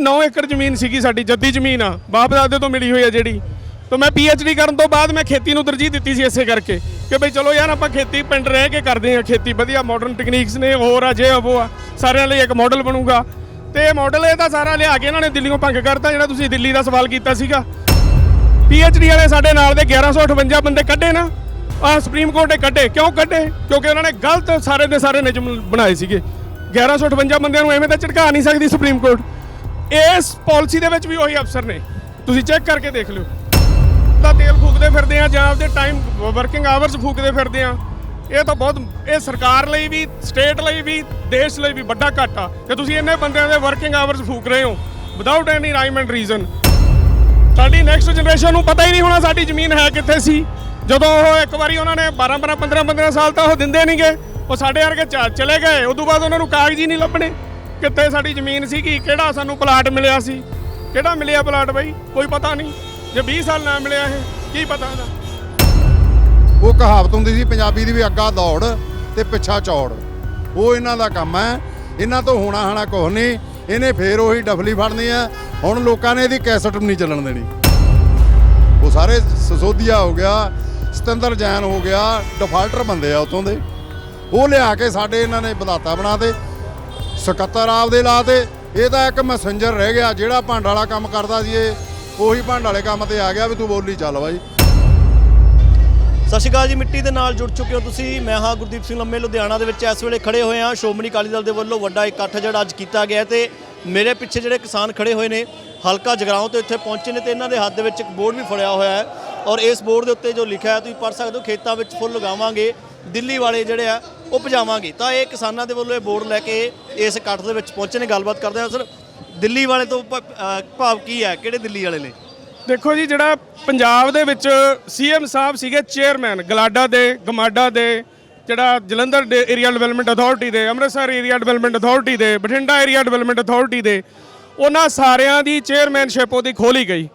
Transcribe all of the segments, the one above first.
9 ਏਕੜ ਜ਼ਮੀਨ ਸੀਗੀ ਸਾਡੀ, ਜੱਦੀ ਜ਼ਮੀਨ ਆ। ਬਾਪ ਦਾਦੇ ਤੋਂ ਮਿਲੀ ਹੋਈ ਆ ਜਿਹੜੀ। ਤਾਂ ਮੈਂ ਡੀ ਕਰਨ ਤੋਂ ਬਾਅਦ ਮੈਂ ਖੇਤੀ ਨੂੰ ਤਰਜੀਹ ਦਿੱਤੀ ਸੀ ਇਸੇ ਕਰਕੇ ਕਿ ਬਈ ਚਲੋ ਯਾਰ ਆਪਾਂ ਖੇਤੀ ਪਿੰਡ ਰਹਿ ਕੇ ਕਰਦੇ ਆ ਖੇਤੀ, ਵਧੀਆ ਮਾਡਰਨ ਟੈਕਨੀਕਸ ਨੇ, ਹੋਰ ਆ, ਜੇ ਆ, ਉਹ ਆ, ਸਾਰਿਆਂ ਲਈ ਇੱਕ ਮਾਡਲ ਬਣੂਗਾ। ਤੇ ਇਹ ਮਾਡਲ ਇਹ ਤਾਂ ਸਾਰਾ ਲਿਆ ਕੇ ਇਹਨਾਂ ਨੇ ਦਿੱਲੀੋਂ ਭੰਗ ਕਰਤਾ, ਜਿਹੜਾ ਤੁਸੀਂ ਦਿੱਲੀ ਦਾ ਸਵਾਲ ਕੀਤਾ ਸੀਗਾ। ਡੀ ਵਾਲੇ ਸਾਡੇ ਨਾਲ ਦੇ 1158 ਬੰਦੇ ਕੱਢੇ ਨਾ ਆ ਸੁਪਰੀਮ ਕੋਰਟ ਨੇ ਕੱਢੇ। ਕਿਉਂ ਕੱਢੇ? ਕਿਉਂਕਿ ਉਹਨਾਂ ਨੇ ਗਲਤ ਸਾਰੇ ਦੇ ਸਾਰੇ ਨਿਯਮ ਬਣਾਏ ਸੀਗੇ। 1158 ਬੰਦਿਆਂ ਨੂੰ ਐਵੇਂ ਤਾਂ ਝਟਕਾ ਨਹੀਂ ਸਕਦੀ ਸੁਪਰੀਮ ਕੋਰਟ ਇਸ ਪਾਲਿਸੀ ਦੇ ਵਿੱਚ ਵੀ ਉਹੀ ਅਫਸਰ ਨੇ। ਤੁਸੀਂ ਚੈੱਕ ਕਰਕੇ ਦੇਖ ਲਿਓ। ਤਾਂ ਤੇਲ ਫੂਕਦੇ ਫਿਰਦੇ ਆ, ਜਾਂ ਆਪਦੇ ਟਾਈਮ ਵਰਕਿੰਗ ਆਵਰਸ ਫੂਕਦੇ ਫਿਰਦੇ ਆ। ਇਹ ਤਾਂ ਬਹੁਤ, ਇਹ ਸਰਕਾਰ ਲਈ ਵੀ ਸਟੇਟ ਲਈ ਵੀ, ਦੇਸ਼ ਲਈ ਵੀ ਵੱਡਾ ਘਾਟਾ। ਕਿ ਤੁਸੀਂ ਇੰਨੇ ਬੰਦਿਆਂ ਦੇ ਵਰਕਿੰਗ ਆਵਰਸ ਫੂਕ ਰਹੇ ਹੋ without any rhyme and reason ਸਾਡੀ ਨੈਕਸਟ ਜਨਰੇਸ਼ਨ ਨੂੰ ਪਤਾ ਹੀ ਨਹੀਂ ਹੋਣਾ ਸਾਡੀ ਜ਼ਮੀਨ ਹੈ ਕਿੱਥੇ ਸੀ। ਜਦੋਂ ਉਹ ਇੱਕ ਵਾਰੀ ਉਹਨਾਂ ਨੇ 12 12 15 15 ਸਾਲ ਤਾਂ ਉਹ ਦਿੰਦੇ ਨਹੀਂਗੇ ਉਹ ਸਾਡੇ ਵਰਗੇ ਚ- ਚਲੇ ਗਏ, ਉਦੋਂ ਬਾਅਦ ਉਹਨਾਂ ਨੂੰ ਕਾਗਜ਼ ਹੀ ਨਹੀਂ ਲੱਭਣੇ। ਕਿੱਥੇ ਸਾਡੀ ਜ਼ਮੀਨ ਸੀਗੀ ਕਿਹੜਾ ਸਾਨੂੰ ਪਲਾਟ ਮਿਲਿਆ ਸੀ? ਕਿਹੜਾ ਮਿਲਿਆ ਪਲਾਟ ਬਾਈ? ਕੋਈ ਪਤਾ ਨਹੀਂ। ਜੇ 20 ਸਾਲ ਨਾ ਮਿਲਿਆ ਇਹ, ਕੀ ਪਤਾ ਇਹਦਾ? ਉਹ ਕਹਾਵਤ ਹੁੰਦੀ ਸੀ, ਪੰਜਾਬੀ ਦੀ ਵੀ ਅੱਗਾ ਦੌੜ ਤੇ ਪਿੱਛਾ ਚੌੜ। ਉਹ ਇਹਨਾਂ ਦਾ ਕੰਮ ਹੈ। ਇਹਨਾਂ ਤੋਂ ਹੋਣਾ ਹਣਾ ਕੁਛ ਨਹੀਂ। ਇਹਨੇ ਫੇਰ ਉਹੀ ਡਫਲੀ ਫੜਨੀ ਆ ਹੁਣ ਲੋਕਾਂ ਨੇ ਇਹਦੀ ਕੈਸਟ ਵੀ ਨਹੀਂ ਚੱਲਣ ਦੇਣੀ। ਉਹ ਸਾਰੇ ਸਸੋਦੀਆ ਹੋ ਗਿਆ, ਸਤਿੰਦਰ ਜੈਨ ਹੋ ਗਿਆ, ਡਿਫਾਲਟਰ ਬੰਦੇ ਆ ਉਤੋਂ ਦੇ। ਉਹ ਲਿਆ ਕੇ ਸਾਡੇ ਇਹਨਾਂ ਨੇ ਬਦਾਤਾ ਬਣਾਤੇ ਸਕੱਤਰ ਆਪਦੇ ਲਾਤੇ ਇਹ ਤਾਂ ਇੱਕ ਮੈਸੇਂਜਰ ਰਹਿ ਗਿਆ, ਜਿਹੜਾ ਭਾਂਡ ਵਾਲਾ ਕੰਮ ਕਰਦਾ ਸੀ ਇਹ, ਉਹੀ ਭਾਂਡ ਵਾਲੇ ਕੰਮ ਤੇ ਆ ਗਿਆ ਵੀ ਤੂੰ ਬੋਲੀ ਚੱਲ ਬਾਈ। ਸਤਿ ਸ਼੍ਰੀ ਅਕਾਲ ਜੀ, ਮਿੱਟੀ ਦੇ ਨਾਲ ਜੁੜ ਚੁੱਕੇ ਹੋ ਤੁਸੀਂ। ਮੈਂ ਹਾਂ ਗੁਰਦੀਪ ਸਿੰਘ ਲੰਮੇ, ਲੁਧਿਆਣਾ ਦੇ ਵਿੱਚ ਇਸ ਵੇਲੇ ਖੜੇ ਹੋਏ ਹਾਂ। ਸ਼੍ਰੋਮਣੀ ਅਕਾਲੀ ਦਲ ਦੇ ਵੱਲੋਂ ਵੱਡਾ ਇਕੱਠ ਜਿਹੜਾ ਅੱਜ ਕੀਤਾ ਗਿਆ ਤੇ ਮੇਰੇ ਪਿੱਛੇ ਜਿਹੜੇ ਕਿਸਾਨ ਖੜੇ ਹੋਏ ਨੇ, ਹਲਕਾ ਜਗਰਾਉਂ ਤੋਂ ਇੱਥੇ ਪਹੁੰਚੇ ਨੇ ਤੇ ਇਹਨਾਂ ਦੇ ਹੱਥ ਦੇ ਵਿੱਚ ਇੱਕ ਬੋਰਡ ਵੀ ਫੜਿਆ ਹੋਇਆ ਹੈ। ਔਰ ਇਸ ਬੋਰਡ ਦੇ ਉੱਤੇ ਜੋ ਲਿਖਿਆ ਹੈ, ਤੁਸੀਂ ਪੜ੍ਹ ਸਕਦੇ ਹੋ, ਖੇਤਾਂ ਵਿੱਚ ਫੁੱਲ ਲਗਾਵਾਂਗੇ ਦਿੱਲੀ ਵਾਲੇ ਜਿਹੜੇ ਆ ਉਹ ਪਜਾਵਾਂਗੇ ਤਾਂ ਇਹ ਕਿਸਾਨਾਂ ਦੇ ਵੱਲੋਂ ਇਹ ਬੋਰਡ ਲੈ ਕੇ ਇਸ ਇਕੱਠ ਦੇ ਵਿੱਚ ਪਹੁੰਚੇ ਨੇ, ਗੱਲਬਾਤ ਕਰਦੇ ਹਾਂ ਸਰ, ਦਿੱਲੀ ਵਾਲੇ ਤੋਂ ਭਾਵ ਕੀ ਹੈ? ਕਿਹੜੇ ਦਿੱਲੀ ਵਾਲੇ ਨੇ? ਦੇਖੋ ਜੀ, ਜਿਹੜਾ ਪੰਜਾਬ ਦੇ ਵਿੱਚ ਸੀਐਮ ਸਾਹਿਬ ਸੀਗੇ ਚੇਅਰਮੈਨ, ਗਲਾਡਾ ਦੇ, ਗਮਾਡਾ ਦੇ, ਜਿਹੜਾ ਜਲੰਧਰ ਏਰੀਆ ਡਿਵੈਲਪਮੈਂਟ ਅਥਾਰਟੀ ਦੇ, ਅੰਮ੍ਰਿਤਸਰ ਏਰੀਆ ਡਿਵੈਲਪਮੈਂਟ ਅਥਾਰਟੀ ਦੇ, ਬਠਿੰਡਾ ਏਰੀਆ ਡਿਵੈਲਪਮੈਂਟ ਅਥਾਰਟੀ ਦੇ, ਉਹਨਾਂ ਸਾਰਿਆਂ ਦੀ ਚੇਅਰਮੈਨਸ਼ਿਪ ਉਹਦੀ ਖੋਲੀ ਗਈ।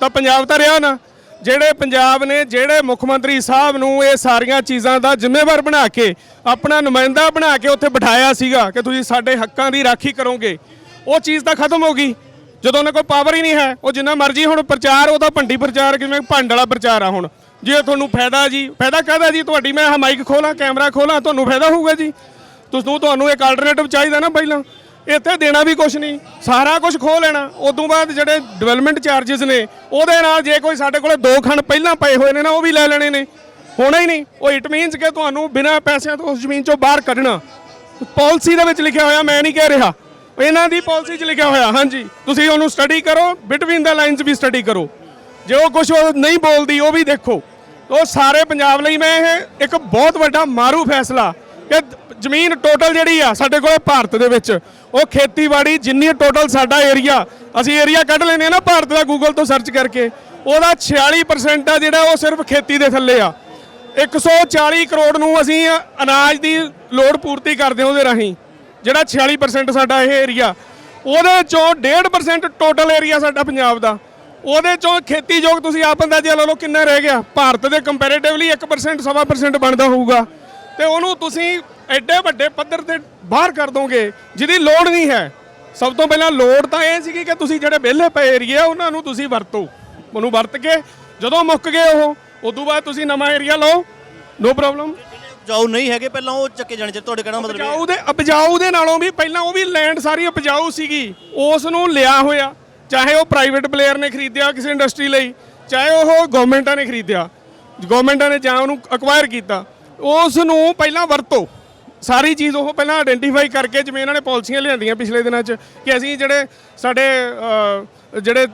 ਤਾਂ ਪੰਜਾਬ ਤਾਂ ਰਿਹਾ ਨਾ। ਜਿਹੜੇ ਪੰਜਾਬ ਨੇ, ਜਿਹੜੇ ਮੁੱਖ ਮੰਤਰੀ ਸਾਹਿਬ ਨੂੰ ਇਹ ਸਾਰੀਆਂ ਚੀਜ਼ਾਂ ਦਾ ਜ਼ਿੰਮੇਵਾਰ ਬਣਾ ਕੇ, ਆਪਣਾ ਨੁਮਾਇੰਦਾ ਬਣਾ ਕੇ ਉੱਥੇ ਬਿਠਾਇਆ ਸੀਗਾ ਕਿ ਤੁਸੀਂ ਸਾਡੇ ਹੱਕਾਂ ਦੀ ਰਾਖੀ ਕਰੋਗੇ, ਉਹ ਚੀਜ਼ ਤਾਂ ਖਤਮ ਹੋ ਗਈ। ਜਦੋਂ ਉਹਨਾਂ ਕੋਲ ਪਾਵਰ ਹੀ ਨਹੀਂ ਹੈ, ਉਹ ਜਿੰਨਾ ਮਰਜ਼ੀ ਹੁਣ ਪ੍ਰਚਾਰ ਉਹਦਾ ਭੰਡੀ ਪ੍ਰਚਾਰ, ਕਿਵੇਂ ਭੰਡ ਵਾਲਾ ਪ੍ਰਚਾਰ ਆ ਹੁਣ। ਜੇ ਤੁਹਾਨੂੰ ਫਾਇਦਾ ਜੀ, ਫਾਇਦਾ ਕਾਹਦਾ ਜੀ? ਤੁਹਾਡੀ ਮੈਂ ਮਾਈਕ ਖੋਲਾਂ, ਕੈਮਰਾ ਖੋਲਾਂ, ਤੁਹਾਨੂੰ ਫਾਇਦਾ ਹੋਊਗਾ ਜੀ। ਤੁਸੀਂ ਤੁਹਾਨੂੰ ਇੱਕ ਆਲਟਰਨੇਟਿਵ ਚਾਹੀਦਾ ਨਾ ਪਹਿਲਾਂ। ਇੱਥੇ ਦੇਣਾ ਵੀ ਕੁਝ ਨਹੀਂ, ਸਾਰਾ ਕੁਝ ਖੋ ਲੈਣਾ। ਉਦੋਂ ਬਾਅਦ ਜਿਹੜੇ ਡਿਵੈਲਪਮੈਂਟ ਚਾਰजेस ਨੇ, ਉਹਦੇ ਨਾਲ ਜੇ ਕੋਈ ਸਾਡੇ ਕੋਲੇ ਦੋ ਖਣ ਪਹਿਲਾਂ ਪਏ ਹੋਏ ਨੇ ਨਾ, ਉਹ ਵੀ ਲੈ ਲੈਣੇ ਨੇ। ਹੋਣਾ ਹੀ ਨਹੀਂ। ਉਹ ਇਟ ਮੀਨਸ ਕਿ ਤੁਹਾਨੂੰ ਬਿਨਾਂ ਪੈਸਿਆਂ ਤੋਂ ਉਸ ਜ਼ਮੀਨ ਚੋਂ ਬਾਹਰ ਕੱਢਣਾ। ਪਾਲਿਸੀ ਦੇ ਵਿੱਚ ਲਿਖਿਆ ਹੋਇਆ, ਮੈਂ ਨਹੀਂ ਕਹਿ ਰਿਹਾ। ਇਹਨਾਂ ਦੀ ਪਾਲਿਸੀ 'ਚ ਲਿਖਿਆ ਹੋਇਆ, ਹਾਂਜੀ। ਤੁਸੀਂ ਉਹਨੂੰ ਸਟੱਡੀ ਕਰੋ ਬਿਟਵੀਨ ਦਾ ਲਾਈਨਸ ਵੀ ਸਟੱਡੀ ਕਰੋ। ਜੇ ਉਹ ਕੁਝ ਨਹੀਂ ਬੋਲਦੀ, ਉਹ ਵੀ ਦੇਖੋ। ਉਹ ਸਾਰੇ ਪੰਜਾਬ ਲਈ ਮੈਂ ਇਹ ਇੱਕ ਬਹੁਤ ਵੱਡਾ ਮਾਰੂ ਫੈਸਲਾ ਕਿ ਜ਼ਮੀਨ ਟੋਟਲ ਜਿਹੜੀ ਆ ਸਾਡੇ ਕੋਲ ਭਾਰਤ ਦੇ ਵਿੱਚ, ਉਹ ਖੇਤੀਬਾੜੀ ਜਿੰਨੀ ਟੋਟਲ ਸਾਡਾ ਏਰੀਆ ਅਸੀਂ ਏਰੀਆ ਕੱਢ ਲੈਨੇ ਆ ਨਾ ਭਾਰਤ ਦਾ ਗੂਗਲ ਤੋਂ ਸਰਚ ਕਰਕੇ, ਉਹਦਾ 46% ਆ ਜਿਹੜਾ ਉਹ ਸਿਰਫ ਖੇਤੀ ਦੇ ਥੱਲੇ ਆ। 140 ਕਰੋੜ ਨੂੰ ਅਸੀਂ ਅਨਾਜ ਦੀ ਲੋੜ ਪੂਰਤੀ ਕਰਦੇ ਹਾਂ ਉਹਦੇ ਰਾਹੀਂ, ਜਿਹੜਾ 46% ਸਾਡਾ ਇਹ ਏਰੀਆ ਉਹਦੇ ਚੋਂ 1.5% ਟੋਟਲ ਏਰੀਆ ਸਾਡਾ ਪੰਜਾਬ ਦਾ। ਉਹਦੇ ਚੋਂ ਖੇਤੀਯੋਗ ਤੁਸੀਂ ਆਪ ਅੰਦਾਜ਼ਾ ਲਾ ਲਓ ਕਿੰਨਾ ਰਹਿ ਗਿਆ। ਭਾਰਤ ਦੇ ਕੰਪੈਰੀਟਿਵਲੀ 1% ਸਵਾ percent ਬਣਦਾ ਹੋਊਗਾ। ਤੇ ਉਹਨੂੰ ਤੁਸੀਂ ਐਡੇ ਵੱਡੇ ਪੱਧਰ ਤੇ ਬਾਹਰ ਕਰ ਦੋਗੇ ਜਿਹਦੀ ਲੋੜ ਨਹੀਂ ਹੈ। ਸਭ ਤੋਂ ਪਹਿਲਾਂ ਲੋੜ ਤਾਂ ਇਹ ਸੀਗੀ ਕਿ ਤੁਸੀਂ ਜਿਹੜੇ ਵਿਹਲੇ ਪਏ ਏਰੀਆ ਉਹਨਾਂ ਨੂੰ ਤੁਸੀਂ ਵਰਤੋ। ਉਹਨੂੰ ਵਰਤ ਕੇ ਜਦੋਂ ਮੁੱਕ ਗਏ ਉਹ ਉਦੋਂ ਬਾਅਦ ਤੁਸੀਂ ਨਵਾਂ ਏਰੀਆ ਲਓ। ਨੋ ਪ੍ਰੋਬਲਮ ਜਾਉ ਨਹੀਂ ਹੈਗੇ ਪਹਿਲਾਂ ਉਹ ਚੱਕੇ ਜਾਣੇ ਚ ਤੁਹਾਡੇ ਕਹਿਣਾ ਮਤਲਬ। ਉਪਜਾਊ ਦੇ ਉਪਜਾਊ ਦੇ ਨਾਲੋਂ ਵੀ ਪਹਿਲਾਂ ਉਹ ਵੀ ਲੈਂਡ ਸਾਰੀ ਉਪਜਾਊ ਸੀਗੀ। ਉਸ ਨੂੰ ਲਿਆ ਹੋਇਆ ਚਾਹੇ ਉਹ ਪ੍ਰਾਈਵੇਟ ਪਲੇਅਰ ਨੇ ਖਰੀਦਿਆ ਕਿਸੇ ਇੰਡਸਟਰੀ ਲਈ ਚਾਹੇ ਉਹ ਗਵਰਨਮੈਂਟਾਂ ਨੇ ਖਰੀਦਿਆ। ਗਵਰਨਮੈਂਟਾਂ ਨੇ ਜਾਂ ਉਹਨੂੰ ਅਕਵਾਇਰ ਕੀਤਾ। ਉਸ ਨੂੰ ਪਹਿਲਾਂ ਵਰਤੋ। ਸਾਰੀ ਚੀਜ਼ ਉਹ ਪਹਿਲਾਂ ਆਇਡੈਂਟੀਫਾਈ ਕਰਕੇ ਜਿਵੇਂ ਇਹਨਾਂ ਨੇ ਪਾਲਿਸੀਆਂ ਲਿਆਂਦੀਆਂ ਪਿਛਲੇ ਦਿਨਾਂ 'ਚ ਕਿ ਅਸੀਂ ਜਿਹੜੇ ਸਾਡੇ ਜਿਹੜੇ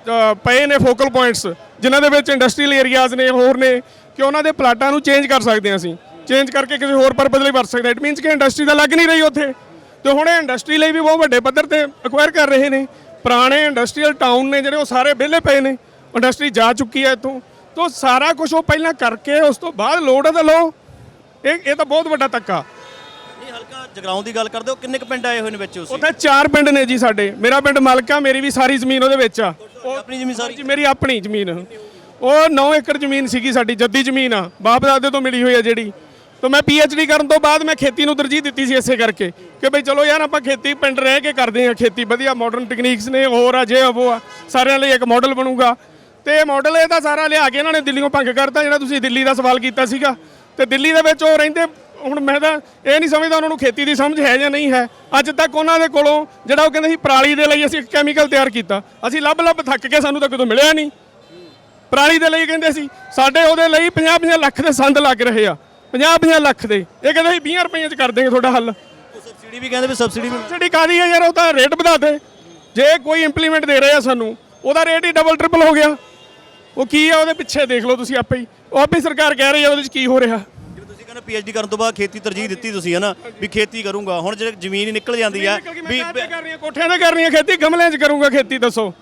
ਪਏ ਨੇ ਫੋਕਲ ਪੁਆਇੰਟਸ ਜਿਨ੍ਹਾਂ ਦੇ ਵਿੱਚ ਇੰਡਸਟਰੀਅਲ ਏਰੀਆਜ਼ ਨੇ, ਹੋਰ ਨੇ, ਕਿ ਉਹਨਾਂ ਦੇ ਪਲਾਟਾਂ ਨੂੰ ਚੇਂਜ ਕਰ ਸਕਦੇ ਹਾਂ ਅਸੀਂ। ਚੇਂਜ ਕਰਕੇ ਕਿਸੇ ਹੋਰ ਪਰਪਸ ਲਈ ਵਰਤ ਸਕਦੇ ਇਟ ਮੀਨਸ ਕਿ ਇੰਡਸਟਰੀ ਤਾਂ ਲੱਗ ਨਹੀਂ ਰਹੀ ਉੱਥੇ। ਤੇ ਹੁਣ ਇਹ ਇੰਡਸਟਰੀ ਲਈ ਵੀ ਬਹੁਤ ਵੱਡੇ ਪੱਧਰ ਤੇ ਅਕਵਾਇਰ ਕਰ ਰਹੇ ਨੇ। ਪੁਰਾਣੇ ਇੰਡਸਟਰੀਅਲ ਟਾਊਨ ਨੇ ਜਿਹੜੇ, ਉਹ ਸਾਰੇ ਵਿਹਲੇ ਪਏ ਨੇ। ਇੰਡਸਟਰੀ ਜਾ ਚੁੱਕੀ ਹੈ ਇੱਥੋਂ। ਤੋਂ ਸਾਰਾ ਕੁਝ ਉਹ ਪਹਿਲਾਂ ਕਰਕੇ, ਉਸ ਤੋਂ ਬਾਅਦ ਲੋੜ ਹੈ ਤਾਂ ਲਓ। ਇਹ ਇਹ ਤਾਂ ਬਹੁਤ ਵੱਡਾ ਤੱਕਾ ਜਗਰਾਉਂ ਦੀ ਗੱਲ ਕਰਦੇ ਹੋ ਕਿੰਨੇ ਕੁ ਪਿੰਡ ਆਏ ਹੋਏ ਨੇ ਵਿੱਚ ਉਸ ਉੱਥੇ ਚਾਰ ਪਿੰਡ ਨੇ ਜੀ ਸਾਡੇ। ਮੇਰਾ ਪਿੰਡ ਮਲਕਾ ਮੇਰੀ ਵੀ ਸਾਰੀ ਜ਼ਮੀਨ ਉਹਦੇ ਵਿੱਚ ਆ। ਆਪਣੀ ਜ਼ਮੀਨ ਸਾਰੀ? ਜੀ ਮੇਰੀ ਆਪਣੀ ਜ਼ਮੀਨ। ਉਹ 9 ਏਕੜ ਜ਼ਮੀਨ ਸੀਗੀ ਸਾਡੀ ਜੱਦੀ ਜ਼ਮੀਨ ਆ। ਬਾਪ ਦਾਦੇ ਤੋਂ ਮਿਲੀ ਹੋਈ ਆ ਜਿਹੜੀ। ਤਾਂ ਮੈਂ ਡੀ ਕਰਨ ਤੋਂ ਬਾਅਦ ਮੈਂ ਖੇਤੀ ਨੂੰ ਤਰਜੀਹ ਦਿੱਤੀ ਸੀ ਇਸੇ ਕਰਕੇ ਕਿ ਬਈ ਚਲੋ ਯਾਰ ਆਪਾਂ ਖੇਤੀ ਪਿੰਡ ਰਹਿ ਕੇ ਕਰਦੇ ਹਾਂ ਖੇਤੀ। ਵਧੀਆ ਮਾਡਰਨ ਟੈਕਨੀਕਸ ਨੇ ਹੋਰ ਆ ਜੇ ਉਹ ਆ। ਸਾਰਿਆਂ ਲਈ ਇੱਕ ਮਾਡਲ ਬਣੂਗਾ। ਤੇ ਮਾਡਲ ਇਹ ਤਾਂ ਸਾਰਾ ਲਿਆ ਕੇ ਇਹਨਾਂ ਨੇ ਦਿੱਲੀੋਂ ਭੰਗ ਕਰਤਾ ਜਿਹੜਾ ਤੁਸੀਂ ਦਿੱਲੀ ਦਾ ਸਵਾਲ ਕੀਤਾ ਸੀਗਾ। ਤੇ ਦਿੱਲੀ ਦੇ ਵਿੱਚ ਉਹ ਰਹਿੰਦੇ ਹੁਣ ਮੈਂ ਤਾਂ ਇਹ ਨਹੀਂ ਸਮਝਦਾ ਉਹਨਾਂ ਨੂੰ ਖੇਤੀ ਦੀ ਸਮਝ ਹੈ ਜਾਂ ਨਹੀਂ ਹੈ। ਅੱਜ ਤੱਕ ਉਹਨਾਂ ਦੇ ਕੋਲੋਂ ਜਿਹੜਾ ਉਹ ਕਹਿੰਦੇ ਸੀ ਪਰਾਲੀ ਦੇ ਲਈ ਅਸੀਂ ਇੱਕ ਕੈਮੀਕਲ ਤਿਆਰ ਕੀਤਾ। ਅਸੀਂ ਲੱਭ ਲੱਭ ਥੱਕ ਕੇ ਸਾਨੂੰ ਤਾਂ ਕਿਤੋਂ ਮਿਲਿਆ ਨਹੀਂ। ਪਰਾਲੀ ਦੇ ਲਈ ਕਹਿੰਦੇ ਸੀ ਸਾਡੇ ਉਹਦੇ ਲਈ 50-50 ਲੱਖ ਦੇ ਸੰਦ ਲੱਗ ਰਹੇ ਆ। 50-50 ਲੱਖ ਦੇ। ਇਹ ਕਹਿੰਦੇ ਸੀ 20 ਰੁਪਈਆਂ ਚ ਕਰ ਦੇਂਗੇ ਤੁਹਾਡਾ ਹੱਲ। ਸਬਸਿਡੀ ਵੀ ਕਹਿੰਦੇ ਵੀ ਸਬਸਿਡੀ ਵੀ ਸਬਸਿਡੀ ਕਾਦੀ ਹੈ ਯਾਰ ਉਹ ਤਾਂ ਰੇਟ ਵਧਾ ਦੇ। ਜੇ ਕੋਈ ਇੰਪਲੀਮੈਂਟ ਦੇ ਰਹੇ ਸਾਨੂੰ ਉਹਦਾ ਰੇਟ ਹੀ ਡਬਲ ਟ੍ਰਿਪਲ ਹੋ ਗਿਆ। ਉਹ ਕੀ ਆ ਉਹਦੇ ਪਿੱਛੇ ਦੇਖ ਲਓ ਤੁਸੀਂ ਆਪੇ ਹੀ। ਉਹ ਆਪੇ ਸਰਕਾਰ ਕਹਿ ਰਹੀ ਆ ਉਹਦੇ ਚ ਕੀ ਹੋ ਰਿਹਾ। ਕਹਿੰਦੇ ਪੀਐਚਡੀ ਕਰਨ ਤੋਂ ਬਾਅਦ ਖੇਤੀ ਤਰਜੀਹ ਦਿੱਤੀ ਤੁਸੀਂ ਹੈ ਨਾ ਵੀ ਖੇਤੀ ਕਰੂੰਗਾ। ਹੁਣ ਜੇ ਜ਼ਮੀਨ ਹੀ ਨਿਕਲ ਜਾਂਦੀ ਆ ਵੀ ਕੋਠਿਆਂ ਤੇ ਕਰਨੀ ਆ ਖੇਤੀ? ਗਮਲਿਆਂ 'ਚ ਕਰੂੰਗਾ ਖੇਤੀ ਦੱਸੋ।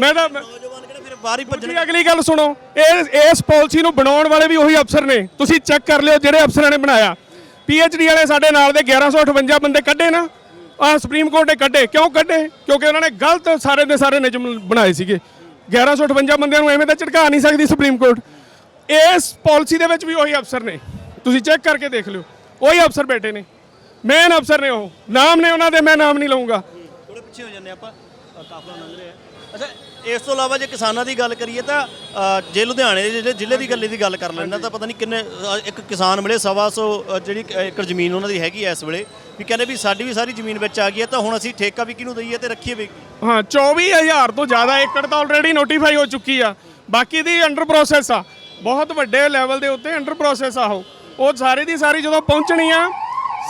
ਮੈਂ ਤਾਂ ਨੌਜਵਾਨ ਕਿਹੜੇ ਫਿਰ ਬਾਹਰ ਹੀ ਭੱਜਣ? ਅਗਲੀ ਗੱਲ ਸੁਣੋ। ਇਹ ਇਸ ਪਾਲਿਸੀ ਨੂੰ ਬਣਾਉਣ ਵਾਲੇ ਵੀ ਉਹੀ ਅਫਸਰ ਨੇ। ਤੁਸੀਂ ਚੈੱਕ ਕਰ ਲਿਓ ਜਿਹੜੇ ਅਫਸਰਾਂ ਨੇ ਬਣਾਇਆ। ਡੀ ਵਾਲੇ ਸਾਡੇ ਨਾਲ ਦੇ 1158 ਬੰਦੇ ਕੱਢੇ ਨਾ ਆ ਸੁਪਰੀਮ ਕੋਰਟ ਨੇ ਕੱਢੇ। ਕਿਉਂ ਕੱਢੇ? ਕਿਉਂਕਿ ਉਹਨਾਂ ਨੇ ਗਲਤ ਸਾਰੇ ਦੇ ਸਾਰੇ ਨਿਯਮ ਬਣਾਏ ਸੀਗੇ। 1158 ਬੰਦਿਆਂ ਨੂੰ ਐਵੇਂ ਤਾਂ ਝਟਕਾ ਨਹੀਂ ਸਕਦੀ ਸੁਪਰੀਮ ਕੋਰਟ ਇਸ ਪਾਲਿਸੀ ਦੇ ਵਿੱਚ ਵੀ ਉਹੀ ਅਫਸਰ ਨੇ। ਤੁਸੀਂ ਚੈੱਕ ਕਰਕੇ ਦੇਖ ਲਿਓ। ਉਹੀ ਅਫਸਰ ਬੈਠੇ ਨੇ। ਮੇਨ ਅਫਸਰ ਨੇ ਉਹ। ਨਾਮ ਨੇ ਉਹਨਾਂ ਦੇ ਮੈਂ ਨਾਮ ਨਹੀਂ ਲਵਾਂਗਾ ਥੋੜੇ ਪਿੱਛੇ ਹੋ ਜਾਂਦੇ ਆਪਾਂ। ਕਾਫਲਾ ਲੰਘ ਰਿਹਾ। ਅੱਛਾ ਇਸ ਤੋਂ ਇਲਾਵਾ ਜੇ ਕਿਸਾਨਾਂ ਦੀ ਗੱਲ ਕਰੀਏ ਤਾਂ ਜੇ ਲੁਧਿਆਣੇ ਦੇ ਜਿਹੜੇ ਜ਼ਿਲ੍ਹੇ ਦੀ ਗੱਲੇ ਦੀ ਗੱਲ ਕਰ ਲੈਣਾ ਤਾਂ ਪਤਾ ਨਹੀਂ ਕਿੰਨੇ ਇੱਕ ਕਿਸਾਨ ਮਿਲੇ ਸਵਾ ਸੌ ਅ, ਜਿਹੜੀ ਕ- ਏਕੜ ਜ਼ਮੀਨ ਉਹਨਾਂ ਦੀ ਹੈਗੀ ਐ ਇਸ ਵੇਲੇ ਵੀ ਕਹਿੰਦੇ ਵੀ ਸਾਡੀ ਵੀ ਸਾਰੀ ਜ਼ਮੀਨ ਵਿੱਚ ਆ ਗਈ ਹੈ ਤਾਂ ਹੁਣ ਅਸੀਂ ਠੇਕਾ ਵੀ ਕਿਹਨੂੰ ਦਈਏ ਤੇ ਰੱਖੀਏ ਵੀ? ਹਾਂ 24000 ਤੋਂ ਜ਼ਿਆਦਾ ਏਕੜ ਤਾਂ ਆਲਰੇਡੀ ਨੋਟੀਫਾਈ ਹੋ ਚੁੱਕੀ ਆ। ਬਾਕੀ ਦੀ ਅੰਡਰ ਪ੍ਰੋਸੈਸ ਆ। ਬਹੁਤ ਵੱਡੇ ਲੈਵਲ ਦੇ ਉੱਤੇ ਅੰਡਰ ਪ੍ਰੋਸੈਸ ਆ ਉਹ। ਉਹ ਸਾਰੀ ਦੀ ਸਾਰੀ ਜਦੋਂ ਪਹੁੰਚਣੀ ਆ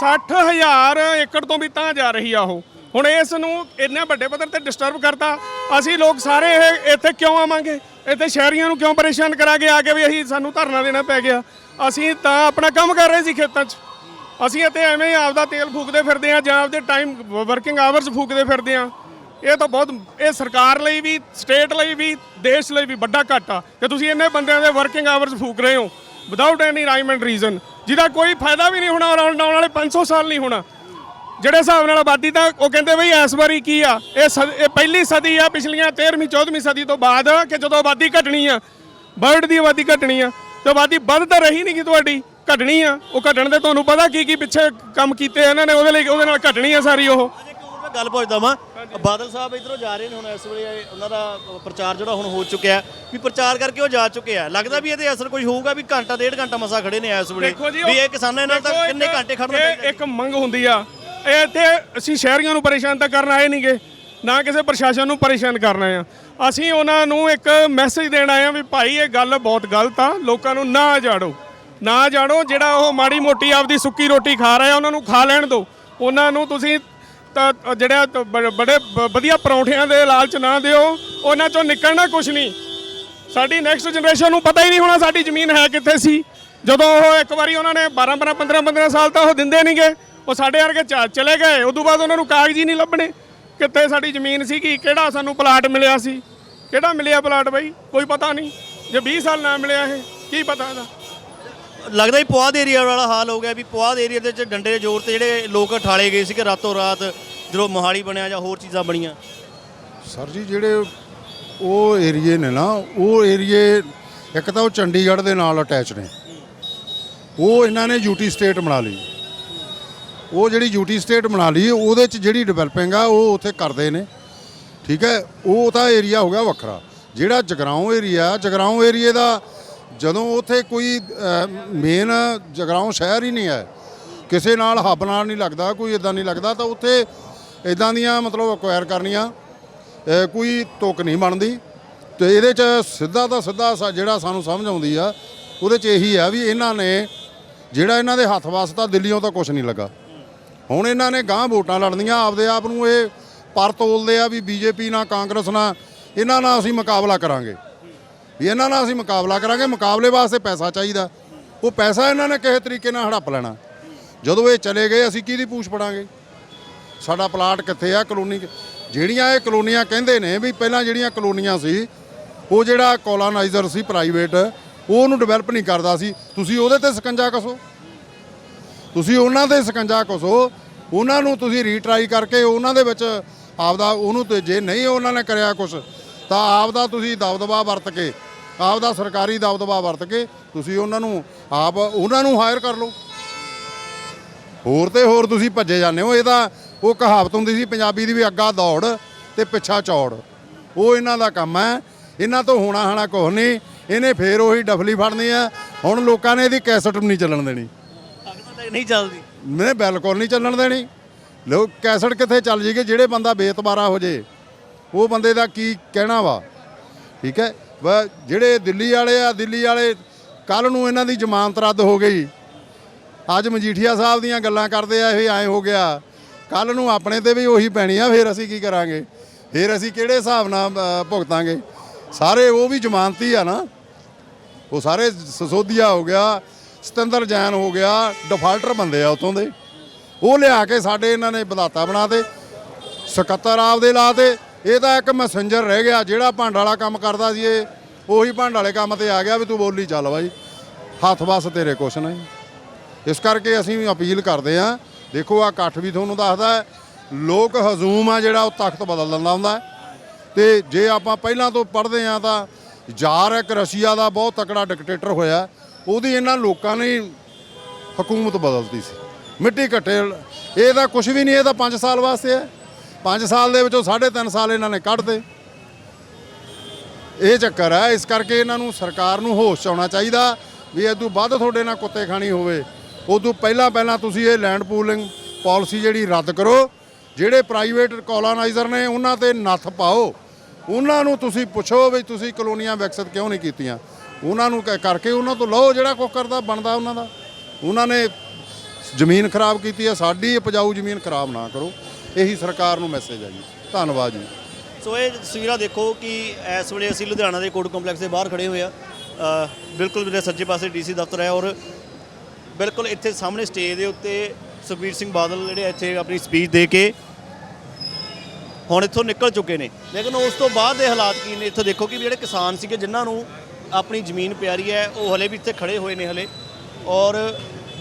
60000 ਏਕੜ ਤੋਂ ਵੀ ਤਾਂ ਜਾ ਰਹੀ ਆ ਉਹ। ਹੁਣ ਇਸ ਨੂੰ ਇੰਨੇ ਵੱਡੇ ਪੱਧਰ ਤੇ ਡਿਸਟਰਬ ਕਰਤਾ, ਅਸੀਂ ਲੋਕ ਸਾਰੇ ਇਹ ਇੱਥੇ ਕਿਉਂ ਆਵਾਂਗੇ? ਇੱਥੇ ਸ਼ਹਿਰੀਆਂ ਨੂੰ ਕਿਉਂ ਪਰੇਸ਼ਾਨ ਕਰਾਂਗੇ ਆ ਕੇ ਵੀ ਅਸੀਂ ਸਾਨੂੰ ਧਰਨਾ ਦੇਣਾ ਪੈ ਗਿਆ? ਅਸੀਂ ਤਾਂ ਆਪਣਾ ਕੰਮ ਕਰ ਰਹੇ ਸੀ ਖੇਤਾਂ 'ਚ। ਅਸੀਂ ਇੱਥੇ ਐਵੇਂ ਹੀ ਆਪਦਾ ਤੇਲ ਫੂਕਦੇ ਫਿਰਦੇ ਆ ਜਾਂ ਆਪਦੇ ਟਾਈਮ ਵਰਕਿੰਗ ਆਵਰਸ ਫੂਕਦੇ ਫਿਰਦੇ ਆ। ਇਹ ਤਾਂ ਬਹੁਤ, ਇਹ ਸਰਕਾਰ ਲਈ ਵੀ ਸਟੇਟ ਲਈ ਵੀ, ਦੇਸ਼ ਲਈ ਵੀ ਵੱਡਾ ਘਾਟਾ। ਕਿ ਤੁਸੀਂ ਇੰਨੇ ਬੰਦਿਆਂ ਦੇ ਵਰਕਿੰਗ ਆਵਰਸ ਫੂਕ ਰਹੇ ਹੋ। Without any rhyme and reason ਜਿਹਦਾ ਕੋਈ ਫਾਇਦਾ ਵੀ ਨਹੀਂ ਹੋਣਾ ਔਰ ਆਉਣ ਆਉਣ ਵਾਲੇ 500 ਸਾਲ ਨਹੀਂ ਹੋਣਾ। ਜਿਹੜੇ ਹਿਸਾਬ ਨਾਲ ਆਬਾਦੀ ਤਾਂ ਉਹ ਕਹਿੰਦੇ ਬਈ ਇਸ ਵਾਰੀ ਕੀ ਆ? ਇਹ ਸਦ- ਇਹ ਪਹਿਲੀ ਸਦੀ ਆ, ਪਿਛਲੀਆਂ 13ਵੀਂ 14ਵੀਂ ਸਦੀ ਤੋਂ ਬਾਅਦ ਕਿ ਜਦੋਂ ਆਬਾਦੀ ਘਟਣੀ ਆ, ਬਰਡ ਦੀ ਆਬਾਦੀ ਘਟਣੀ ਆ, ਤੇ ਆਬਾਦੀ ਵੱਧ ਤਾਂ ਰਹੀ ਨਹੀਂ ਕਿ ਤੁਹਾਡੀ, ਘਟਣੀ ਆ। ਉਹ ਘਟਣ ਦੇ ਤੁਹਾਨੂੰ ਪਤਾ ਕੀ ਕੀ ਪਿੱਛੇ ਕੰਮ ਕੀਤੇ ਇਹਨਾਂ ਨੇ, ਉਹਦੇ ਲਈ, ਉਹਦੇ ਨਾਲ ਘਟਣੀ ਆ ਸਾਰੀ ਉਹ। ਗੱਲ ਪੁੱਛਦਾ ਵਾਂ ਬਾਦਲ ਸਾਹਿਬ ਇਧਰੋਂ ਜਾ ਰਹੇ ਨੇ ਹੁਣ ਇਸ ਵੇਲੇ ਉਹਨਾਂ ਦਾ ਪ੍ਰਚਾਰ ਜਿਹੜਾ ਹੁਣ ਹੋ ਚੁੱਕਿਆ ਵੀ ਪ੍ਰਚਾਰ ਕਰਕੇ ਉਹ ਜਾ ਚੁੱਕੇ ਆ। ਲੱਗਦਾ ਵੀ ਇਹਦੇ ਅਸਰ ਕੋਈ ਹੋਊਗਾ ਵੀ ਘੰਟਾ ਡੇਢ ਘੰਟਾ ਮਸਾ ਖੜੇ ਨੇ ਇਸ ਵੇਲੇ ਵੀ ਇਹ ਕਿਸਾਨਾਂ ਨਾਲ ਤਾਂ ਕਿੰਨੇ ਘੰਟੇ ਖੜਨਾ ਚਾਹੀਦਾ ਇੱਕ ਮੰਗ ਹੁੰਦੀ ਆ। ਇਹ ਇੱਥੇ ਅਸੀਂ ਸ਼ਹਿਰੀਆਂ ਨੂੰ ਪਰੇਸ਼ਾਨ ਤਾਂ ਕਰਨ ਆਏ ਨਹੀਂਗੇ ਨਾ ਕਿਸੇ ਪ੍ਰਸ਼ਾਸਨ ਨੂੰ ਪਰੇਸ਼ਾਨ ਕਰਨਾ ਆ। ਅਸੀਂ ਉਹਨਾਂ ਨੂੰ ਇੱਕ ਮੈਸੇਜ ਦੇਣ ਆਏ ਆ ਵੀ ਭਾਈ ਇਹ ਗੱਲ ਬਹੁਤ ਗਲਤ ਆ ਲੋਕਾਂ ਨੂੰ ਨਾ ਜਾੜੋ। ਨਾ ਜਾਣੋ ਜਿਹੜਾ ਉਹ ਮਾੜੀ ਮੋਟੀ ਆਪਦੀ ਸੁੱਕੀ ਰੋਟੀ ਖਾ ਰਿਹਾ ਉਹਨਾਂ ਨੂੰ ਖਾ ਲੈਣ ਦਿਓ। ਉਹਨਾਂ ਨੂੰ ਤੁਸੀਂ ਤਾਂ ਜਿਹੜਾ ਬ- ਬੜੇ ਬ- ਵਧੀਆ ਪਰੌਂਠਿਆਂ ਦੇ ਲਾਲਚ ਨਾ ਦਿਓ, ਉਹਨਾਂ ਚੋਂ ਨਿਕਲਣਾ ਕੁਝ ਨਹੀਂ। ਸਾਡੀ ਨੈਕਸਟ ਜਨਰੇਸ਼ਨ ਨੂੰ ਪਤਾ ਹੀ ਨਹੀਂ ਹੋਣਾ ਸਾਡੀ ਜ਼ਮੀਨ ਹੈ ਕਿੱਥੇ ਸੀ। ਜਦੋਂ ਉਹ ਇੱਕ ਵਾਰੀ ਉਹਨਾਂ ਨੇ 12 12 15 15 ਸਾਲ ਤਾਂ ਉਹ ਦਿੰਦੇ ਨਹੀਂਗੇ ਉਹ ਸਾਡੇ ਵਰਗੇ ਚ- ਚਲੇ ਗਏ। ਉਦੋਂ ਬਾਅਦ ਉਹਨਾਂ ਨੂੰ ਕਾਗਜ਼ ਹੀ ਨਹੀਂ ਲੱਭਣੇ। ਕਿੱਥੇ ਸਾਡੀ ਜ਼ਮੀਨ ਸੀ ਕਿ? ਕਿਹੜਾ ਸਾਨੂੰ ਪਲਾਟ ਮਿਲਿਆ ਸੀ? ਕਿਹੜਾ ਮਿਲਿਆ ਪਲਾਟ ਬਈ? ਕੋਈ ਪਤਾ ਨਹੀਂ। ਜੇ 20 ਸਾਲ ਨਾ ਮਿਲਿਆ ਇਹ, ਕੀ ਪਤਾ ਇਹਦਾ? ਲੱਗਦਾ ਹੀ ਪੁਆਧ ਏਰੀਆ ਵਾਲਾ ਹਾਲ ਹੋ ਗਿਆ ਵੀ ਪੁਆਧ ਏਰੀਆ ਦੇ ਵਿੱਚ ਡੰਡੇ ਦੇ ਜ਼ੋਰ ਤੇ ਜਿਹੜੇ ਲੋਕ ਠਾਲੇ ਗਏ ਸੀਗੇ ਰਾਤੋਂ ਰਾਤ, ਜਦੋਂ ਮੋਹਾਲੀ ਬਣਿਆ ਜਾਂ ਹੋਰ ਚੀਜ਼ਾਂ ਬਣੀਆਂ। ਸਰ ਜੀ, ਜਿਹੜੇ ਉਹ ਏਰੀਏ ਨੇ ਨਾ, ਉਹ ਏਰੀਏ ਇੱਕ ਤਾਂ ਉਹ ਚੰਡੀਗੜ੍ਹ ਦੇ ਨਾਲ ਅਟੈਚ ਨੇ। ਉਹ ਇਹਨਾਂ ਨੇ ਯੂਟੀ ਸਟੇਟ ਬਣਾ ਲਈ। ਉਹ ਜਿਹੜੀ ਯੂਟੀ ਸਟੇਟ ਬਣਾ ਲਈ, ਉਹਦੇ ਚ ਜਿਹੜੀ ਡਿਵੈਲਪਿੰਗ ਆ, ਉਹ ਉੱਥੇ ਕਰਦੇ ਨੇ। ਠੀਕ ਹੈ, ਉਹ ਤਾਂ ਏਰੀਆ ਹੋ ਗਿਆ ਵੱਖਰਾ। ਜਿਹੜਾ ਜਗਰਾਉਂ ਏਰੀਆ, ਜਗਰਾਉਂ ਏਰੀਏ ਦਾ ਜਦੋਂ ਉੱਥੇ ਕੋਈ ਮੇਨ ਜਗਰਾਉਂ ਸ਼ਹਿਰ ਹੀ ਨਹੀਂ ਹੈ, ਕਿਸੇ ਨਾਲ ਹੱਬ ਨਾਲ ਨਹੀਂ ਲੱਗਦਾ, ਕੋਈ ਇਦਾਂ ਨਹੀਂ ਲੱਗਦਾ, ਤਾਂ ਉੱਥੇ ਇਦਾਂ ਦੀਆਂ ਮਤਲਬ ਅਕਵਾਇਰ ਕਰਨੀਆਂ ਕੋਈ ਤੁਕ ਨਹੀਂ ਬਣਦੀ। ਤੇ ਇਹਦੇ ਚ ਸਿੱਧਾ ਤਾਂ ਸਿੱਧਾ ਸਾ- ਜਿਹੜਾ ਸਾਨੂੰ ਸਮਝ ਆਉਂਦੀ ਆ, ਉਹਦੇ ਚ ਇਹੀ ਆ ਵੀ ਇਹਨਾਂ ਨੇ ਜਿਹੜਾ ਇਹਨਾਂ ਦੇ ਹੱਥ ਵਾਸਤਾ ਦਿੱਲੀੋਂ ਤਾਂ ਕੁਝ ਨਹੀਂ ਲੱਗਾ। ਹੁਣ ਇਹਨਾਂ ਨੇ ਗਾਂ ਵੋਟਾਂ ਲੜਨੀਆਂ, ਆਪਦੇ ਆਪ ਨੂੰ ਇਹ ਪਰ ਤੋਲਦੇ ਆ ਵੀ ਬੀਜੇਪੀ ਨਾਲ ਕਾਂਗਰਸ ਨਾਲ ਇਹਨਾਂ ਨਾਲ ਅਸੀਂ ਮੁਕਾਬਲਾ ਕਰਾਂਗੇ। ਵੀ ਇਹਨਾਂ ਨਾਲ ਅਸੀਂ ਮੁਕਾਬਲਾ ਕਰਾਂਗੇ, ਮੁਕਾਬਲੇ ਵਾਸਤੇ ਪੈਸਾ ਚਾਹੀਦਾ। ਉਹ ਪੈਸਾ ਇਹਨਾਂ ਨੇ ਕਿਸੇ ਤਰੀਕੇ ਨਾਲ ਹੜੱਪ ਲੈਣਾ। ਜਦੋਂ ਇਹ ਚਲੇ ਗਏ, ਅਸੀਂ ਕਿਹਦੀ ਪੂਛ ਪੜਾਂਗੇ ਸਾਡਾ ਪਲਾਟ ਕਿੱਥੇ ਆ? ਕਲੋਨੀ ਜਿਹੜੀਆਂ ਇਹ ਕਲੋਨੀਆਂ ਕਹਿੰਦੇ ਨੇ ਵੀ ਪਹਿਲਾਂ ਜਿਹੜੀਆਂ ਕਲੋਨੀਆਂ ਸੀ, ਉਹ ਜਿਹੜਾ ਕੋਲੋਨਾਈਜ਼ਰ ਸੀ ਪ੍ਰਾਈਵੇਟ ਉਹ ਉਹਨੂੰ ਡਿਵੈਲਪ ਨਹੀਂ ਕਰਦਾ ਸੀ। ਤੁਸੀਂ ਉਹਦੇ ਤੇ ਸਕੰਜਾ ਕਸੋ। ਤੁਸੀਂ ਉਹਨਾਂ ਦੇ ਸਕੰਜਾ ਕਸੋ। ਉਹਨਾਂ ਨੂੰ ਤੁਸੀਂ ਰੀਟਰਾਈ ਕਰਕੇ ਉਹਨਾਂ ਦੇ ਵਿੱਚ ਆਪਦਾ ਉਹਨੂੰ ਤੇ ਜੇ ਨਹੀਂ ਉਹਨਾਂ ਨੇ ਕਰਿਆ ਕੁਝ ਤਾਂ ਆਪਦਾ ਤੁਸੀਂ ਦਬਦਬਾ ਵਰਤ ਕੇ ਆਪਦਾ ਸਰਕਾਰੀ ਦਬਦਬਾ ਵਰਤ ਕੇ ਤੁਸੀਂ ਉਹਨਾਂ ਨੂੰ ਆਪ ਉਹਨਾਂ ਨੂੰ ਹਾਇਰ ਕਰ ਲਓ। ਹੋਰ ਤੇ ਹੋਰ ਤੁਸੀਂ ਭੱਜੇ ਜਾਂਦੇ ਹੋ। ਇਹ ਤਾਂ ਉਹ ਕਹਾਵਤ ਹੁੰਦੀ ਸੀ ਪੰਜਾਬੀ ਦੀ ਵੀ ਅੱਗਾ ਦੌੜ ਤੇ ਪਿੱਛਾ ਚੌੜ। ਉਹ ਇਹਨਾਂ ਦਾ ਕੰਮ ਹੈ। ਇਹਨਾਂ ਤੋਂ ਹੋਣਾ ਹਣਾ ਕੁਛ ਨਹੀਂ। ਇਹਨੇ ਫੇਰ ਉਹੀ ਡਫਲੀ ਫੜਨੀ ਆ। ਹੁਣ ਲੋਕਾਂ ਨੇ ਇਹਦੀ ਕੈਸਟ ਨਹੀਂ ਚੱਲਣ ਦੇਣੀ। ਨਹੀਂ ਚੱਲਦੀ। ਮੈਂ ਬਿਲਕੁਲ ਨਹੀਂ ਚੱਲਣ ਦੇਣੀ। ਲੋਕ ਕੈਸਟ ਕਿੱਥੇ ਚੱਲ ਜੀਗੇ ਜਿਹੜੇ ਬੰਦਾ ਬੇਤਬਾਰਾ ਹੋ ਜੇ ਉਹ ਬੰਦੇ ਦਾ ਕੀ ਕਹਿਣਾ ਵਾ? ਠੀਕ ਹੈ? ਜਿਹੜੇ ਦਿੱਲੀ ਵਾਲੇ ਆ, ਦਿੱਲੀ ਵਾਲੇ ਕੱਲ ਨੂੰ ਇਹਨਾਂ ਦੀ ਜ਼ਮਾਨਤ ਰੱਦ ਹੋ ਗਈ। ਅੱਜ ਮਜੀਠੀਆ ਸਾਹਿਬ ਦੀਆਂ ਗੱਲਾਂ ਕਰਦੇ ਆ, ਇਹ ਐਂ ਹੋ ਗਿਆ। ਕੱਲ ਨੂੰ ਆਪਣੇ ਤੇ ਵੀ ਉਹੀ ਪੈਣੀ ਆ, ਫਿਰ ਅਸੀਂ ਕੀ ਕਰਾਂਗੇ? ਫਿਰ ਅਸੀਂ ਕਿਹੜੇ ਹਿਸਾਬ ਨਾਲ ਭੁਗਤਾਂਗੇ? ਸਾਰੇ ਉਹ ਵੀ ਜ਼ਮਾਨਤੀ ਆ ਨਾ। ਉਹ ਸਾਰੇ ਸਸੋਦੀਆ ਹੋ ਗਿਆ, ਸਤਿੰਦਰ ਜੈਨ ਹੋ ਗਿਆ ਡਿਫਾਲਟਰ ਬੰਦੇ ਆ ਉਤੋਂ ਦੇ। ਉਹ ਲਿਆ ਕੇ ਸਾਡੇ ਇਹਨਾਂ ਨੇ ਬਦਾਤਾ ਬਣਾਤੇ ਸਕੱਤਰ ਆਪਦੇ ਲਾਤੇ ਇਹ ਤਾਂ ਇੱਕ ਮੈਸੇਂਜਰ ਰਹਿ ਗਿਆ ਜਿਹੜਾ ਭਾਂਡ ਵਾਲਾ ਕੰਮ ਕਰਦਾ ਸੀ ਇਹ ਉਹੀ ਭਾਂਡ ਵਾਲੇ ਕੰਮ ਤੇ ਆ ਗਿਆ ਵੀ ਤੂੰ ਬੋਲੀ ਚੱਲ ਬਾਈ। ਹੱਥ ਵਸ ਤੇਰੇ ਕੁਛ ਨਹੀਂ। ਇਸ ਕਰਕੇ ਅਸੀਂ ਅਪੀਲ ਕਰਦੇ ਆ ਦੇਖੋ ਆ ਇਕੱਠ ਵੀ ਤੁਹਾਨੂੰ ਦੱਸਦਾ ਹੈ, ਲੋਕ ਹਜ਼ੂਮ ਆ ਜਿਹੜਾ ਉਹ ਤਖਤ ਬਦਲ ਦਿੰਦਾ ਹੁੰਦਾ ਹੈ। ਤੇ ਜੇ ਆਪਾਂ ਪਹਿਲਾਂ ਤੋਂ ਪੜ੍ਹਦੇ ਆ ਤਾਂ ਜਾਰ ਇੱਕ ਰਸ਼ੀਆ ਦਾ ਬਹੁਤ ਤਕੜਾ ਡਿਕਟੇਟਰ ਹੋਇਆ ਉਹਦੀ ਇਹਨਾਂ ਲੋਕਾਂ ਨੇ ਹਕੂਮਤ ਬਦਲਤੀ ਸੀ। ਮਿੱਟੀ ਘੱਟੇ ਇਹ ਤਾਂ ਕੁਝ ਵੀ ਨਹੀਂ ਇਹ ਤਾਂ 5 ਸਾਲ ਵਾਸਤੇ ਹੈ। 5 ਸਾਲ ਦੇ ਵਿੱਚੋਂ 3.5 ਸਾਲ ਇਹਨਾਂ ਨੇ ਕੱਢਦੇ ਇਹ ਚੱਕਰ ਹੈ, ਇਸ ਕਰਕੇ ਇਹਨਾਂ ਨੂੰ ਸਰਕਾਰ ਨੂੰ ਹੋਸ਼ ਆਉਣਾ ਚਾਹੀਦਾ ਵੀ ਇਹ ਤੋਂ ਵੱਧ ਤੁਹਾਡੇ ਨਾਲ ਕੁੱਤੇ ਖਾਣੀ ਹੋਵੇ। ਉਦੋਂ ਪਹਿਲਾਂ ਪਹਿਲਾਂ ਤੁਸੀਂ ਇਹ ਲੈਂਡ ਪੂਲਿੰਗ ਪਾਲਿਸੀ ਜਿਹੜੀ ਰੱਦ ਕਰੋ, ਜਿਹੜੇ ਪ੍ਰਾਈਵੇਟ ਕੋਲੋਨਾਈਜ਼ਰ ਨੇ ਉਹਨਾਂ ਤੇ ਨੱਥ ਪਾਓ। ਉਹਨਾਂ ਨੂੰ ਤੁਸੀਂ ਪੁੱਛੋ ਵੀ ਤੁਸੀਂ ਕਲੋਨੀਆਂ ਵਿਕਸਿਤ ਕਿਉਂ ਨਹੀਂ ਕੀਤੀਆਂ। ਉਹਨਾਂ ਨੂੰ ਕ- ਕਰਕੇ ਉਹਨਾਂ ਤੋਂ ਲਓ ਜਿਹੜਾ ਕੁਝ ਕਰਦਾ ਬਣਦਾ ਉਹਨਾਂ ਦਾ। ਉਹਨਾਂ ਨੇ ਜ਼ਮੀਨ ਖਰਾਬ ਕੀਤੀ ਹੈ, ਸਾਡੀ ਉਪਜਾਊ ਜ਼ਮੀਨ ਖਰਾਬ ਨਾ ਕਰੋ। ਇਹੀ ਸਰਕਾਰ ਨੂੰ ਮੈਸੇਜ ਹੈ ਜੀ। ਧੰਨਵਾਦ ਜੀ। ਸੋ ਇਹ ਤਸਵੀਰਾਂ ਦੇਖੋ ਕਿ ਇਸ ਵੇਲੇ ਅਸੀਂ ਲੁਧਿਆਣਾ ਦੇ ਕੋਰਟ ਕੰਪਲੈਕਸ ਦੇ ਬਾਹਰ ਖੜੇ ਹੋਏ ਆ। ਬਿਲਕੁਲ ਮੇਰੇ ਸੱਜੇ ਪਾਸੇ ਡੀਸੀ ਦਫ਼ਤਰ ਹੈ ਔਰ ਬਿਲਕੁਲ ਇੱਥੇ ਸਾਹਮਣੇ ਸਟੇਜ ਦੇ ਉੱਤੇ ਸੁਖਬੀਰ ਸਿੰਘ ਬਾਦਲ ਜਿਹੜੇ ਇੱਥੇ ਆਪਣੀ ਸਪੀਚ ਦੇ ਕੇ ਹੁਣ ਇੱਥੋਂ ਨਿਕਲ ਚੁੱਕੇ ਨੇ। ਲੇਕਿਨ ਉਸ ਤੋਂ ਬਾਅਦ ਦੇ ਹਾਲਾਤ ਕੀ ਨੇ? ਇੱਥੇ ਦੇਖੋ ਕਿ ਜਿਹੜੇ ਕਿਸਾਨ ਸੀਗੇ ਜਿਨ੍ਹਾਂ ਨੂੰ ਆਪਣੀ ਜ਼ਮੀਨ ਪਿਆਰੀ ਹੈ, ਉਹ ਹਲੇ ਵੀ ਇੱਥੇ ਖੜੇ ਹੋਏ ਨੇ ਹਲੇ। ਔਰ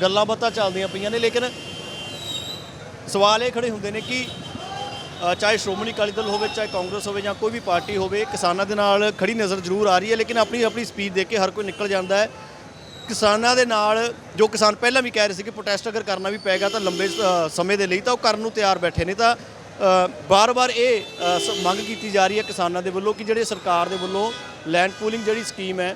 ਗੱਲਾਂ ਬਾਤਾਂ ਚੱਲਦੀਆਂ ਪਈਆਂ ਨੇ, ਲੇਕਿਨ ਸਵਾਲ ਇਹ ਖੜੇ ਹੁੰਦੇ ਨੇ ਕਿ ਚਾਹੇ ਸ਼੍ਰੋਮਣੀ ਅਕਾਲੀ ਦਲ ਹੋਵੇ, ਚਾਹੇ ਕਾਂਗਰਸ ਹੋਵੇ ਜਾਂ ਕੋਈ ਵੀ ਪਾਰਟੀ ਹੋਵੇ, ਕਿਸਾਨਾਂ ਦੇ ਨਾਲ ਖੜੀ ਨਜ਼ਰ ਜ਼ਰੂਰ ਆ ਰਹੀ ਹੈ, ਲੇਕਿਨ ਆਪਣੀ ਆਪਣੀ ਸਪੀਚ ਦੇ ਕੇ ਹਰ ਕੋਈ ਨਿਕਲ ਜਾਂਦਾ ਹੈ। ਕਿਸਾਨਾਂ ਦੇ ਨਾਲ ਜੋ ਕਿਸਾਨ ਪਹਿਲਾਂ ਵੀ ਕਹਿ ਰਹੇ ਸੀ ਕਿ ਪ੍ਰੋਟੈਸਟ ਅਗਰ ਕਰਨਾ ਵੀ ਪਏਗਾ ਤਾਂ ਲੰਬੇ ਸਮੇਂ ਦੇ ਲਈ ਤਾਂ ਉਹ ਕਰਨ ਨੂੰ ਤਿਆਰ ਬੈਠੇ ਨੇ ਤਾਂ ਬਾਰ-ਬਾਰ ਇਹ ਸ- ਮੰਗ ਕੀਤੀ ਜਾ ਰਹੀ ਹੈ ਕਿਸਾਨਾਂ ਦੇ ਵੱਲੋਂ ਕਿ ਜਿਹੜੇ ਸਰਕਾਰ ਦੇ ਵੱਲੋਂ ਲੈਂਡ ਪੂਲਿੰਗ ਜਿਹੜੀ ਸਕੀਮ ਹੈ,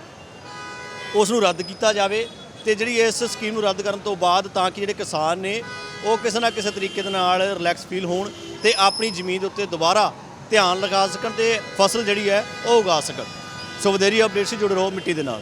ਉਸ ਨੂੰ ਰੱਦ ਕੀਤਾ ਜਾਵੇ ਤੇ ਜਿਹੜੀ ਇਸ ਸਕੀਮ ਨੂੰ ਰੱਦ ਕਰਨ ਤੋਂ ਬਾਅਦ ਤਾਂ ਕਿ ਜਿਹੜੇ ਕਿਸਾਨ ਨੇ ਉਹ ਕਿਸੇ ਨਾ ਕਿਸੇ ਤਰੀਕੇ ਦੇ ਨਾਲ ਰਿਲੈਕਸ ਫੀਲ ਹੋਣ ਤੇ ਆਪਣੀ ਜ਼ਮੀਨ ਦੇ ਉੱਤੇ ਦੁਬਾਰਾ ਧਿਆਨ ਲਗਾ ਸਕਣ ਤੇ ਫਸਲ ਜਿਹੜੀ ਹੈ ਉਹ ਉਗਾ ਸਕਣ। ਸੋ ਵਧੇਰੀ ਅਪਡੇਟ ਸੀ ਜੁੜੇ ਰਹੋ ਮਿੱਟੀ ਦੇ ਨਾਲ।